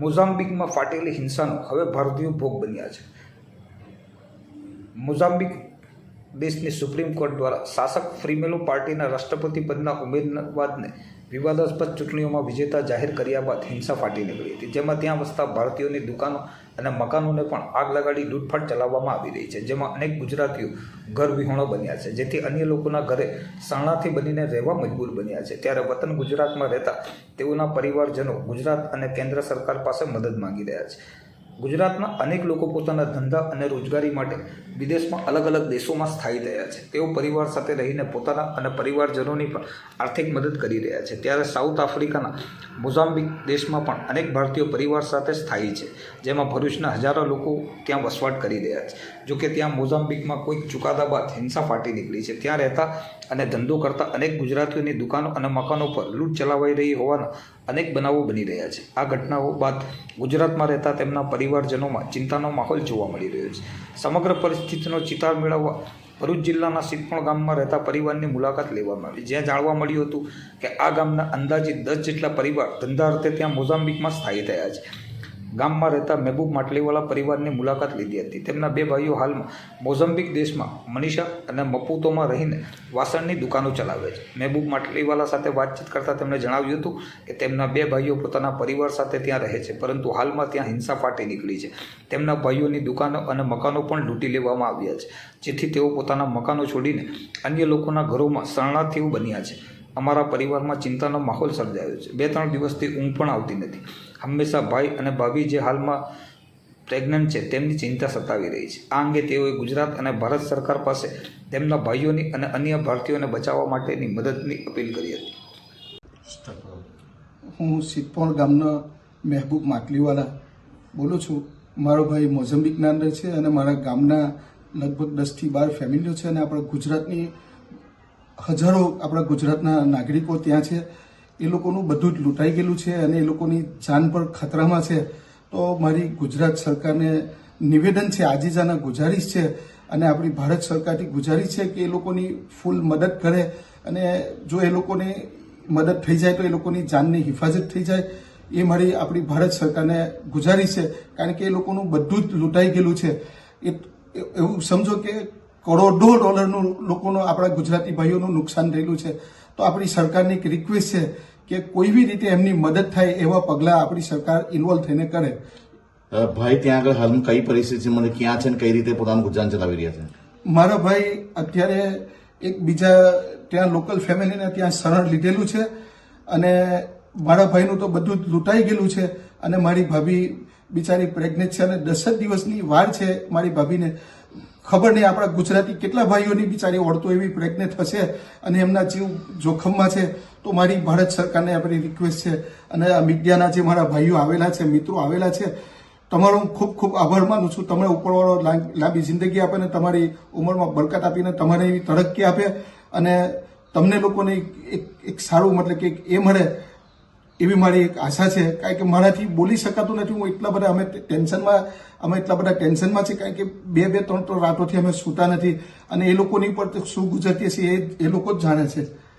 મોઝામ્બિકમાં ફાટેલી હિંસાનો હવે ભારતીયો ભોગ બન્યા છે. મોઝામ્બિક દેશની સુપ્રીમ કોર્ટ દ્વારા શાસક ફ્રીમેલો પાર્ટીના રાષ્ટ્રપતિ પદના ઉમેદવારને વિવાદાસ્પદ ચૂંટણીઓમાં વિજેતા જાહેર કર્યા બાદ હિંસા ફાટી નીકળી હતી. જેમાં ત્યાં વસતા ભારતીયોની દુકાનો અને મકાનોને પણ આગ લગાડી લૂંટફાટ ચલાવવામાં આવી રહી છે. જેમાં અનેક ગુજરાતીઓ ઘર વિહોણો બન્યા છે. જેથી અન્ય લોકોના ઘરે શરણાથી બનીને રહેવા મજબૂર બન્યા છે. ત્યારે વતન ગુજરાતમાં રહેતા તેઓના પરિવારજનો ગુજરાત અને કેન્દ્ર સરકાર પાસે મદદ માંગી રહ્યા છે. ગુજરાતના અનેક લોકો પોતાના ધંધા અને રોજગારી માટે વિદેશમાં અલગ અલગ દેશોમાં સ્થાયી થયા છે. તેઓ પરિવાર સાથે રહીને પોતાના અને પરિવારજનોની પણ આર્થિક મદદ કરી રહ્યા છે. ત્યારે સાઉથ આફ્રિકાના મોઝામ્બિક દેશમાં પણ અનેક ભારતીયો પરિવાર સાથે સ્થાયી છે, જેમાં ભરૂચના હજારો લોકો ત્યાં વસવાટ કરી રહ્યા છે. જોકે ત્યાં મોઝામ્બિકમાં કોઈક ચુકાદા બાદ હિંસા ફાટી નીકળી છે. ત્યાં રહેતા અને ધંધો કરતા અનેક ગુજરાતીઓની દુકાનો અને મકાનો પર લૂંટ ચલાવાઈ રહી હોવાના અનેક બનાવો બની રહ્યા છે. આ ઘટનાઓ બાદ ગુજરાતમાં રહેતા તેમના પરિવારજનોમાં ચિંતાનો માહોલ જોવા મળી રહ્યો છે. સમગ્ર પરિસ્થિતિનો ચિતાર મેળવવા ભરૂચ જિલ્લાના સિદ્ધપણ ગામમાં રહેતા પરિવારની મુલાકાત લેવામાં આવી. જ્યાં જાણવા મળ્યું હતું કે આ ગામના અંદાજિત દસ જેટલા પરિવાર ધંધા અર્થે ત્યાં મોઝામ્બિકમાં સ્થાયી થયા છે. ગામમાં રહેતા મહેબૂબ માટલીવાલા પરિવારની મુલાકાત લીધી હતી. તેમના બે ભાઈઓ હાલમાં મોઝમ્બિક દેશમાં મનીષા અને મપૂતોમાં રહીને વાસણની દુકાનો ચલાવે છે. મહેબૂબ માટલીવાલા સાથે વાતચીત કરતાં તેમણે જણાવ્યું હતું કે તેમના બે ભાઈઓ પોતાના પરિવાર સાથે ત્યાં રહે છે, પરંતુ હાલમાં ત્યાં હિંસા ફાટી નીકળી છે. તેમના ભાઈઓની દુકાનો અને મકાનો પણ લૂંટી લેવામાં આવ્યા છે, જેથી તેઓ પોતાના મકાનો છોડીને અન્ય લોકોના ઘરોમાં શરણાર્થીઓ બન્યા છે. અમારા પરિવારમાં ચિંતાનો માહોલ સર્જાયો છે. બે ત્રણ દિવસથી ઊંઘ પણ આવતી નથી. હંમેશા ભાઈ અને ભાભી જે હાલમાં પ્રેગ્નન્ટ છે, તેમની ચિંતા સતાવી રહી છે. આ અંગે તેઓએ ગુજરાત અને ભારત સરકાર પાસે તેમના ભાઈઓની અને અન્ય ભારતીયોને બચાવવા માટેની મદદની અપીલ કરી હતી. હું સિદ્ધપોણ ગામનો મહેબૂબ માટલીવાલા બોલું છું. મારો ભાઈ મોઝમ્બિકના અંદર છે અને મારા ગામના લગભગ દસથી બાર ફેમિલીઓ છે અને આપણા ગુજરાતની હજારો આપણા ગુજરાતના નાગરિકો ત્યાં છે. એ લોકોનું બધું જ લૂંટાઈ ગયેલું છે અને એ લોકોની જાન પર ખતરામાં છે. તો મારી ગુજરાત સરકારને નિવેદન છે, આજીજાના ગુજારિશ છે અને આપણી ભારત સરકારથી ગુજારિશ છે કે એ લોકોની ફૂલ મદદ કરે અને જો એ લોકોને મદદ થઈ જાય તો એ લોકોની જાનની હિફાજત થઈ જાય. એ મારી આપણી ભારત સરકારને ગુજારિશ છે. કારણ કે એ લોકોનું બધું જ લૂંટાઈ ગયેલું છે. એ એવું સમજો કે કરોડો ડોલરનું લોકોનું આપણા ગુજરાતી ભાઈઓનું નુકસાન થયેલું છે. તો આપણી સરકારની એક રિક્વેસ્ટ છે કે કોઈ બી રીતે એમની મદદ થાય એવા પગલાં આપણી સરકાર ઇન્વોલ્વ થઈને કરે. ભાઈ ત્યાં આગળ હાલમાં કઈ પરિસ્થિતિમાં મને ક્યાં છે ને કઈ રીતે પોતાનું ગુજરાન ચલાવી રહ્યા છે? મારા ભાઈ અત્યારે એક બીજા ત્યાં લોકલ ફેમિલીને ત્યાં શરણ લીધેલું છે અને મારા ભાઈનું તો બધું જ લૂંટાઈ ગયેલું છે અને મારી ભાભી બિચારી પ્રેગ્નેન્ટ છે અને દસ જ દિવસની વાર છે મારી ભાભીને. ખબર નહીં આપણા ગુજરાતી કેટલા ભાઈઓની બિચારી ઓળતો એવી પ્રેગ્નેન્ટ હશે અને એમના જીવ જોખમમાં છે. તો મારી ભારત સરકારને આપણી રિક્વેસ્ટ છે અને આ મીડિયાના જે મારા ભાઈઓ આવેલા છે, મિત્રો આવેલા છે, તમારો હું ખૂબ ખૂબ આભાર માનું છું. તમે ઉપરવાળો લાંબી જિંદગી આપે ને તમારી ઉંમરમાં બરકત આપીને તમારે એવી તરક્કી આપે અને તમને લોકોને એક એક સારું મતલબ કે એ મળે એવી મારી એક આશા છે. કારણ કે મારાથી બોલી શકાતું નથી. હું એટલા બધા અમે ટેન્શનમાં, અમે એટલા બધા ટેન્શનમાં છે કારણ કે બે બે, ત્રણ ત્રણ રાતોથી અમે સૂતા નથી. અને એ લોકોની પર શું ગુજરતી હશે એ એ લોકો જ જાણે છે.